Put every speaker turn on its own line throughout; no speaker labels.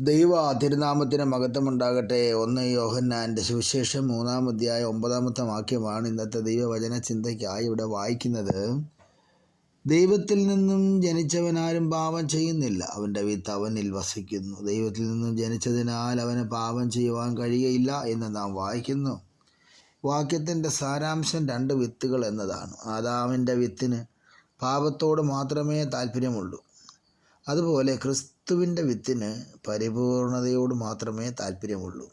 ദൈവ തിരുനാമത്തിന് മഹത്വമുണ്ടാകട്ടെ. ഒന്ന് യോഹന്നാന്റെ സുവിശേഷം മൂന്നാം അധ്യായം ഒമ്പതാമത്തെ വാക്യമാണ് ഇന്നത്തെ ദൈവവചന ചിന്തയ്ക്കായി ഇവിടെ വായിക്കുന്നത്. ദൈവത്തിൽ നിന്നും ജനിച്ചവനാരും പാപം ചെയ്യുന്നില്ല. അവന്റെ വിത്ത് അവനിൽ വസിക്കുന്നു. ദൈവത്തിൽ നിന്നും ജനിച്ചതിനാൽ അവന് പാപം ചെയ്യുവാൻ കഴിയയില്ല എന്ന് നാം വായിക്കുന്നു. വാക്യത്തിന്റെ സാരാംശം രണ്ട് വിത്തുകൾ എന്നതാണ്. ആദാമിന്റെ വിത്തിന് പാപത്തോട് മാത്രമേ താല്പര്യമുള്ളൂ. അതുപോലെ ക്രിസ്തുവിന്റെ വിത്തിന് പരിപൂർണതയോട് മാത്രമേ താല്പര്യമുള്ളൂ.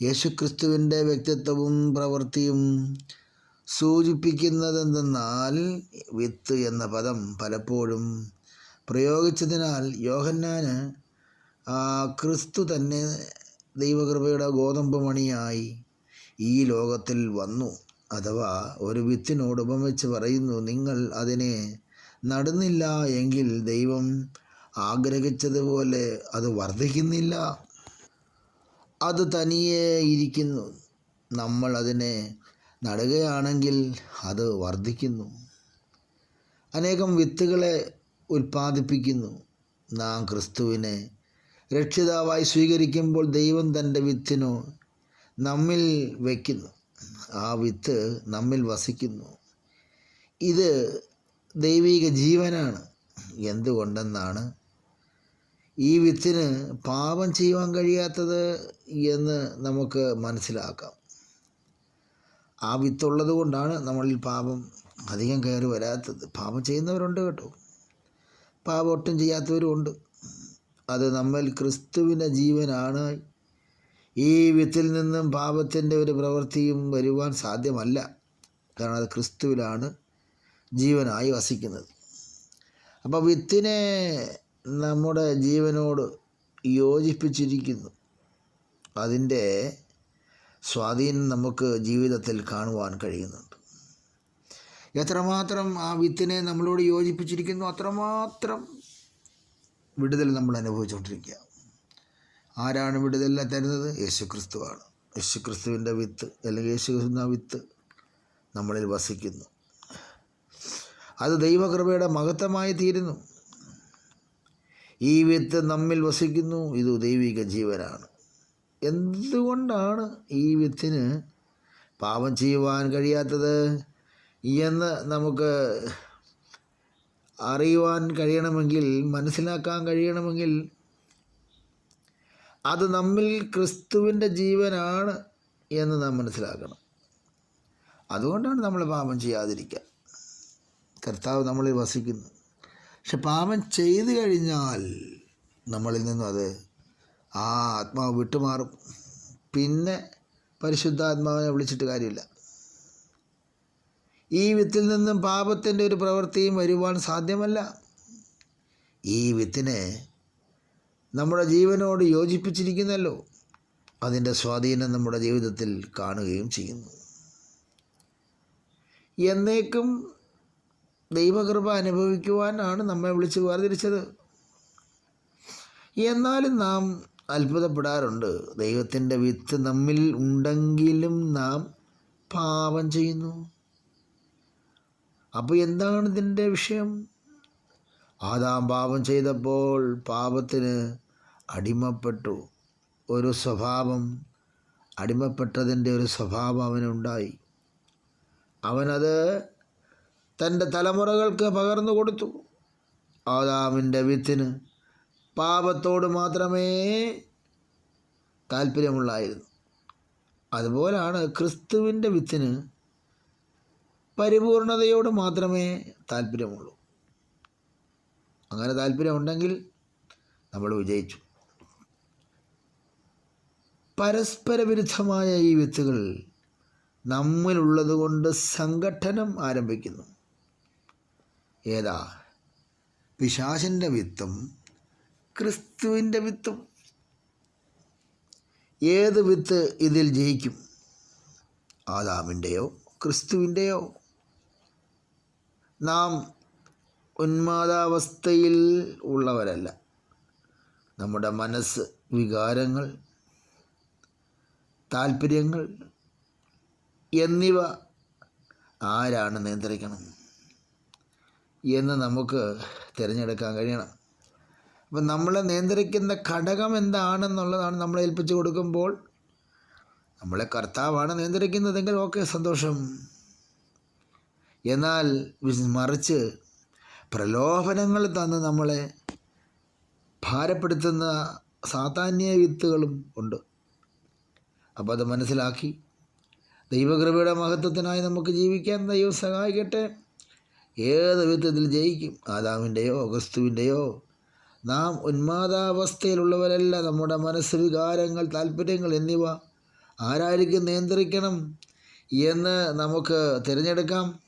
യേശുക്രിസ്തുവിന്റെ വ്യക്തിത്വവും പ്രവൃത്തിയും സൂചിപ്പിക്കുന്നതെന്തെന്നാൽ വിത്ത് എന്ന പദം പലപ്പോഴും പ്രയോഗിച്ചതിനാൽ യോഹന്നാന് ക്രിസ്തു തന്നെ ദൈവകൃപയുടെ ഗോതമ്പ് മണിയായി ഈ ലോകത്തിൽ വന്നു. അഥവാ ഒരു വിത്തിനോട് ഉപമിച്ച് പറയുന്നു നിങ്ങൾ അതിനെ നടുന്നില്ല എങ്കിൽ ദൈവം ആഗ്രഹിച്ചതുപോലെ അത് വർദ്ധിക്കുന്നില്ല. അത് തനിയെ ഇരിക്കുന്നു. നമ്മൾ അതിനെ നടുകയാണെങ്കിൽ അത് വർദ്ധിക്കുന്നു. അനേകം വിത്തുകളെ ഉൽപ്പാദിപ്പിക്കുന്നു. നാം ക്രിസ്തുവിനെ രക്ഷിതാവായി സ്വീകരിക്കുമ്പോൾ ദൈവം തന്റെ വിത്തിനു നമ്മിൽ വയ്ക്കുന്നു ആ വിത്ത് നമ്മിൽ വസിക്കുന്നു. ഇത് ദൈവിക ജീവനാണ്. എന്തുകൊണ്ടെന്നാണ് ഈ വിത്തിന് പാപം ചെയ്യുവാൻ കഴിയാത്തത് എന്ന് നമുക്ക് മനസ്സിലാക്കാം. ആ വിത്തുള്ളത് കൊണ്ടാണ് നമ്മളിൽ പാപം അധികം കയറി വരാത്തത്. പാപം ചെയ്യുന്നവരുണ്ട് കേട്ടോ. പാപം ഒട്ടും ചെയ്യാത്തവരും ഉണ്ട്. അത് നമ്മൾ ക്രിസ്തുവിന്റെ ജീവനാണ്. ഈ വിത്തിൽ നിന്നും പാപത്തിന്റെ ഒരു പ്രവൃത്തിയും വരുവാൻ സാധ്യമല്ല. കാരണം അത് ക്രിസ്തുവിലാണ് ജീവനായി വസിക്കുന്നത്. അപ്പോൾ വിത്തിനെ നമ്മുടെ ജീവനോട് യോജിപ്പിച്ചിരിക്കുന്നു. അതിന്റെ സ്വാധീനം നമുക്ക് ജീവിതത്തിൽ കാണുവാൻ കഴിയുന്നുണ്ട്. എത്രമാത്രം ആ വിത്തിനെ നമ്മളോട് യോജിപ്പിച്ചിരിക്കുന്നു അത്രമാത്രം വിടുതൽ നമ്മൾ അനുഭവിച്ചുകൊണ്ടിരിക്കുക. ആരാണ് വിടുതലിനെ തരുന്നത്? യേശുക്രിസ്തുവാണ്. യേശുക്രിസ്തുവിന്റെ വിത്ത് അല്ലെങ്കിൽ യേശുക്രിസ്തു വിത്ത് നമ്മളിൽ വസിക്കുന്നു. അത് ദൈവകൃപയുടെ മഹത്വമായി തീരുന്നു. ഈ വിത്ത് നമ്മിൽ വസിക്കുന്നു ഇത് ദൈവിക ജീവനാണ്. എന്തുകൊണ്ടാണ് ഈ വിത്തിന് പാപം ചെയ്യുവാൻ കഴിയാത്തത്? എന്ന് നമുക്ക് അറിയുവാൻ കഴിയണമെങ്കിൽ മനസ്സിലാക്കാൻ കഴിയണമെങ്കിൽ അത് നമ്മിൽ ക്രിസ്തുവിന്റെ ജീവനാണ് എന്ന് നാം മനസ്സിലാക്കണം. അതുകൊണ്ടാണ് നമ്മൾ പാപം ചെയ്യാതിരിക്കുക. കർത്താവ് നമ്മളിൽ വസിക്കുന്നു. പക്ഷെ പാപം ചെയ്തു കഴിഞ്ഞാൽ നമ്മളിൽ നിന്നും അത് ആ ആത്മാവ് വിട്ടുമാറും. പിന്നെ പരിശുദ്ധാത്മാവിനെ വിളിച്ചിട്ട് കാര്യമില്ല. ഈ വിത്തിൽ നിന്നും പാപത്തിന്റെ ഒരു പ്രവൃത്തിയും വരുവാൻ സാധ്യമല്ല. ഈ വിത്തിനെ നമ്മുടെ ജീവനോട് യോജിപ്പിച്ചിരിക്കുന്നല്ലോ. അതിന്റെ സ്വാധീനം നമ്മുടെ ജീവിതത്തിൽ കാണുകയും ചെയ്യുന്നു. എന്നേക്കും ദൈവകൃപ അനുഭവിക്കുവാനാണ് നമ്മെ വിളിച്ച് വേർതിരിച്ചത്. എന്നാലും നാം അത്ഭുതപ്പെടാറുണ്ട്. ദൈവത്തിന്റെ വിത്ത് നമ്മിൽ ഉണ്ടെങ്കിലും നാം പാപം ചെയ്യുന്നു. അപ്പോൾ എന്താണ് ഇതിന്റെ വിഷയം? ആദാം പാപം ചെയ്തപ്പോൾ പാപത്തിന് അടിമപ്പെട്ടു. ഒരു സ്വഭാവം അടിമപ്പെട്ടതിന്റെ ഒരു സ്വഭാവം അവനുണ്ടായി. അവനത് തന്റെ തലമുറകൾക്ക് പകർന്നു കൊടുത്തു. ആദാമിന്റെ വിത്തിന് പാപത്തോട് മാത്രമേ താല്പര്യമുള്ളായിരുന്നു. അതുപോലാണ് ക്രിസ്തുവിന്റെ വിത്തിന് പരിപൂർണതയോട് മാത്രമേ താല്പര്യമുള്ളൂ. അങ്ങനെ താല്പര്യമുണ്ടെങ്കിൽ നമ്മൾ വിജയിച്ചു. പരസ്പര വിരുദ്ധമായ ഈ വിത്തുകൾ നമ്മിലുള്ളത് കൊണ്ട് സംഘട്ടനം ആരംഭിക്കുന്നു. ഏതാ? പിശാചിന്റെ വിത്തും ക്രിസ്തുവിന്റെ വിത്തും. ഏത് വിത്ത് ഇതിൽ ജയിക്കും? ആദാമിന്റെയോ ക്രിസ്തുവിന്റെയോ നാം ഉന്മാദാവസ്ഥയിൽ ഉള്ളവരല്ല. നമ്മുടെ മനസ്സ് വികാരങ്ങൾ താല്പര്യങ്ങൾ എന്നിവ ആരാണ് നിയന്ത്രിക്കണം? എന്ന് നമുക്ക് തിരഞ്ഞെടുക്കാൻ കഴിയണം. അപ്പം നമ്മളെ നിയന്ത്രിക്കുന്ന ഘടകം എന്താണെന്നുള്ളതാണ് നമ്മളെ ഏൽപ്പിച്ചു കൊടുക്കുമ്പോൾ നമ്മളെ കർത്താവാണ് നിയന്ത്രിക്കുന്നതെങ്കിൽ ഓക്കെ സന്തോഷം. എന്നാൽ മറിച്ച് പ്രലോഭനങ്ങൾ തന്ന് നമ്മളെ ഭാരപ്പെടുത്തുന്ന സാധാന്യ വിത്തുകളും ഉണ്ട്. അപ്പോൾ അത് മനസ്സിലാക്കി. ദൈവകൃപയുടെ മഹത്വത്തിനായി നമുക്ക് ജീവിക്കാൻ ദൈവം സഹായിക്കട്ടെ. ഏത് വിധത്തിൽ ജയിക്കും? ആദാമിന്റെയോ ക്രിസ്തുവിന്റെയോ നാം ഉന്മാദാവസ്ഥയിലുള്ളവരല്ല. നമ്മുടെ മനസ്സ് വികാരങ്ങൾ താല്പര്യങ്ങൾ എന്നിവ ആരായിരിക്കും നിയന്ത്രിക്കണം എന്ന് നമുക്ക് തിരഞ്ഞെടുക്കാം.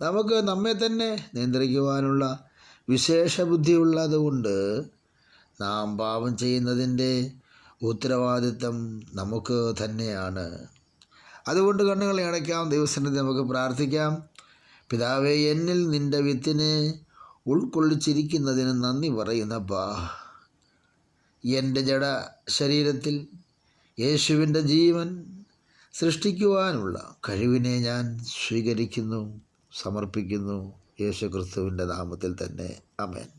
നമുക്ക് നമ്മെ തന്നെ നിയന്ത്രിക്കുവാനുള്ള വിശേഷ ബുദ്ധിയുള്ളതുകൊണ്ട് നാം പാപം ചെയ്യുന്നതിന്റെ ഉത്തരവാദിത്തം നമുക്ക് തന്നെയാണ്. അതുകൊണ്ട് കണ്ണുകളെ അടയ്ക്കാം. ദൈവസന്നിധി നമുക്ക് പ്രാർത്ഥിക്കാം. പിതാവേ എന്നിൽ നിന്റെ വിത്തിനെ ഉൾക്കൊള്ളിച്ചിരിക്കുന്നതിന് നന്ദി പറയുന്നപ്പാ. എന്റെ ജഡ ശരീരത്തിൽ യേശുവിന്റെ ജീവൻ സൃഷ്ടിക്കുവാനുള്ള കഴിവിനെ ഞാൻ സ്വീകരിക്കുന്നു സമർപ്പിക്കുന്നു. യേശു ക്രിസ്തുവിന്റെ നാമത്തിൽ തന്നെ. അമേൻ